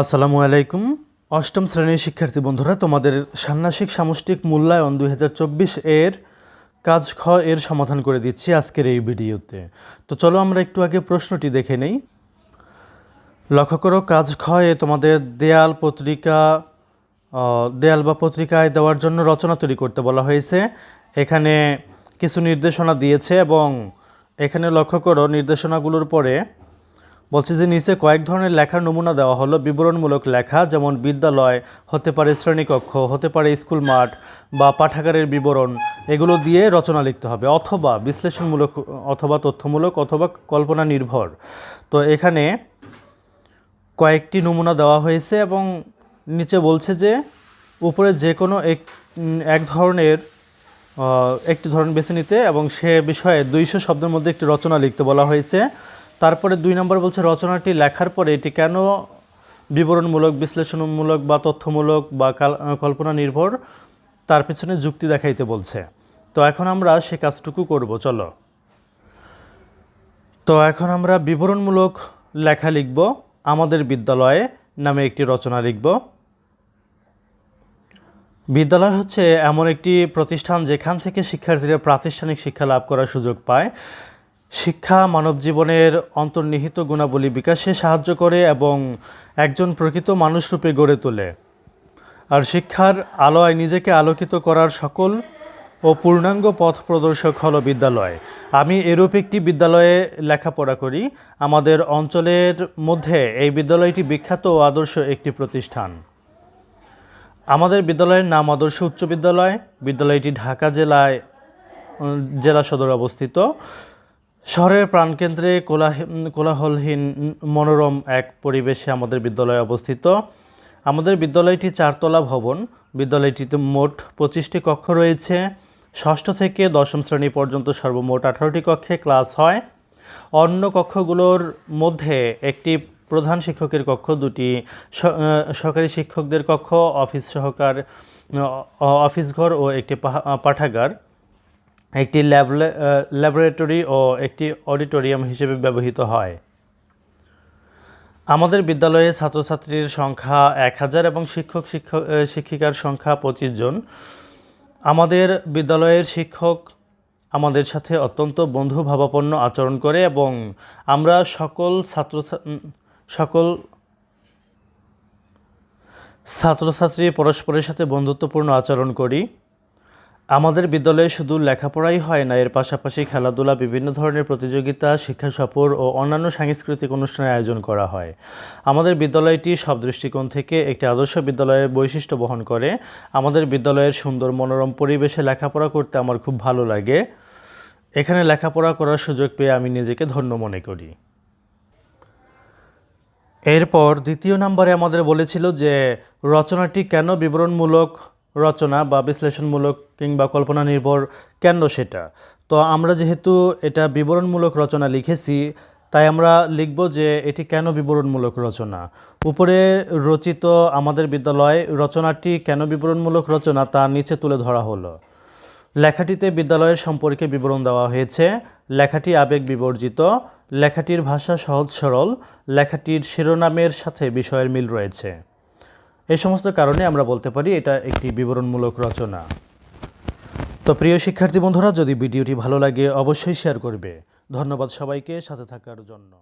আসসালামু আলাইকুম। অষ্টম শ্রেণির শিক্ষার্থী বন্ধুরা, তোমাদের ষান্মাসিক সামষ্টিক মূল্যায়ন দুই হাজার চব্বিশ এর কাজ খ এর সমাধান করে দিচ্ছি আজকের এই ভিডিওতে। তো চলো আমরা একটু আগে প্রশ্নটি দেখে নেই। লক্ষ্য করো, কাজ খ এ তোমাদের দেয়াল পত্রিকা দেয়াল বা পত্রিকায় দেওয়ার জন্য রচনা তৈরি করতে বলা হয়েছে। এখানে কিছু নির্দেশনা দিয়েছে এবং এখানে লক্ষ্য করো, নির্দেশনাগুলোর পরে বলছে যে নিচে কয়েক ধরনের লেখার নমুনা দেওয়া হলো। বিবরণমূলক লেখা, যেমন বিদ্যালয়, হতে পারে শ্রেণীকক্ষ, হতে পারে স্কুল মাঠ বা পাঠাগারের বিবরণ, এগুলো দিয়ে রচনা লিখতে হবে, অথবা বিশ্লেষণমূলক, অথবা তথ্যমূলক, অথবা কল্পনা নির্ভর তো এখানে কয়েকটি নমুনা দেওয়া হয়েছে এবং নিচে বলছে যে উপরে যে কোনো এক এক ধরনের একটি ধরন বেছে নিতে এবং সে বিষয়ে দুইশো শব্দের মধ্যে একটি রচনা লিখতে বলা হয়েছে। তারপরে দুই নম্বর বলছে, রচনাটি লেখার পরে এটি কেন বিবরণমূলক, বিশ্লেষণমূলক বা তথ্যমূলক বা কল্পনা নির্ভর তার পেছনে যুক্তি দেখাইতে বলছে। তো এখন আমরা সে কাজটুকু করব, চলো। তো এখন আমরা বিবরণমূলক লেখা লিখব, আমাদের বিদ্যালয়ে নামে একটি রচনা লিখব। বিদ্যালয় হচ্ছে এমন একটি প্রতিষ্ঠান যেখান থেকে শিক্ষার্থীরা প্রাতিষ্ঠানিক শিক্ষা লাভ করার সুযোগ পায়। শিক্ষা মানব জীবনের অন্তর্নিহিত গুণাবলী বিকাশে সাহায্য করে এবং একজন প্রকৃত মানুষরূপে গড়ে তোলে। আর শিক্ষার আলোয় নিজেকে আলোকিত করার সকল ও পূর্ণাঙ্গ পথ প্রদর্শক হলো বিদ্যালয়। আমি এরূপ একটি বিদ্যালয়ে লেখাপড়া করি। আমাদের অঞ্চলের মধ্যে এই বিদ্যালয়টি বিখ্যাত ও আদর্শ একটি প্রতিষ্ঠান। আমাদের বিদ্যালয়ের নাম আদর্শ উচ্চ বিদ্যালয়। বিদ্যালয়টি ঢাকা জেলায় জেলা সদর অবস্থিত। শহরের প্রাণকেন্দ্রে কোলাহ- কোলাহলহীন মনোরম এক পরিবেশে আমাদের বিদ্যালয় অবস্থিত। আমাদের বিদ্যালয়টি চারতলা ভবন। বিদ্যালয়টিতে মোট পঁচিশটি কক্ষ রয়েছে। ষষ্ঠ থেকে দশম শ্রেণি পর্যন্ত সর্বমোট আঠারোটি কক্ষে ক্লাস হয়। অন্য কক্ষগুলোর মধ্যে একটি প্রধান শিক্ষকের কক্ষ দুটি স- আহ, সহকারী শিক্ষকদের কক্ষ অফিস সহকার অফিস ঘর ও একটি পাঠাগার। একটি ল্যাব ল্যাবরেটরি ও একটি অডিটোরিয়াম হিসেবে ব্যবহৃত হয়। আমাদের বিদ্যালয়ে ছাত্রছাত্রীর সংখ্যা এক হাজার এবং শিক্ষক শিক্ষক শিক্ষিকার সংখ্যা পঁচিশ জন। আমাদের বিদ্যালয়ের শিক্ষক আমাদের সাথে অত্যন্ত বন্ধুভাবাপন্ন আচরণ করে এবং আমরা সকল ছাত্র, সকল ছাত্রছাত্রী পরস্পরের সাথে বন্ধুত্বপূর্ণ আচরণ করি। আমাদের বিদ্যালয়ে শুধু লেখাপড়াই হয় না, এর পাশাপাশি খেলাধুলা, বিভিন্ন ধরনের প্রতিযোগিতা, শিক্ষা সফর ও অন্যান্য সাংস্কৃতিক অনুষ্ঠানের আয়োজন করা হয়। আমাদের বিদ্যালয়টি সব দৃষ্টিকোণ থেকে একটি আদর্শ বিদ্যালয়ের বৈশিষ্ট্য বহন করে। আমাদের বিদ্যালয়ের সুন্দর মনোরম পরিবেশে লেখাপড়া করতে আমার খুব ভালো লাগে। এখানে লেখাপড়া করার সুযোগ পেয়ে আমি নিজেকে ধন্য মনে করি। এরপর দ্বিতীয় নম্বরে আমাদের বলেছিল যে, রচনাটি কেন বিবরণমূলক রচনা বা বিশ্লেষণমূলক কিংবা কল্পনা নির্ভর কেন সেটা? তো আমরা যেহেতু এটা বিবরণমূলক রচনা লিখেছি, তাই আমরা লিখব যে এটি কেন বিবরণমূলক রচনা? উপরে রচিত আমাদের বিদ্যালয় রচনাটি কেন বিবরণমূলক রচনা তা নিচে তুলে ধরা হলো। লেখাটিতে বিদ্যালয়ের সম্পর্কে বিবরণ দেওয়া হয়েছে। লেখাটি আবেগ বিবর্জিত, লেখাটির ভাষা সহজ সরল, লেখাটির শিরোনামের সাথে বিষয়ের মিল রয়েছে। এই সমস্ত কারণে আমরা বলতে পারি এটা একটি বিবরণমূলক রচনা। তো প্রিয় শিক্ষার্থী বন্ধুরা, যদি ভিডিওটি ভালো লাগে, অবশ্যই শেয়ার করবে। ধন্যবাদ সবাইকে, সাথে থাকার জন্য।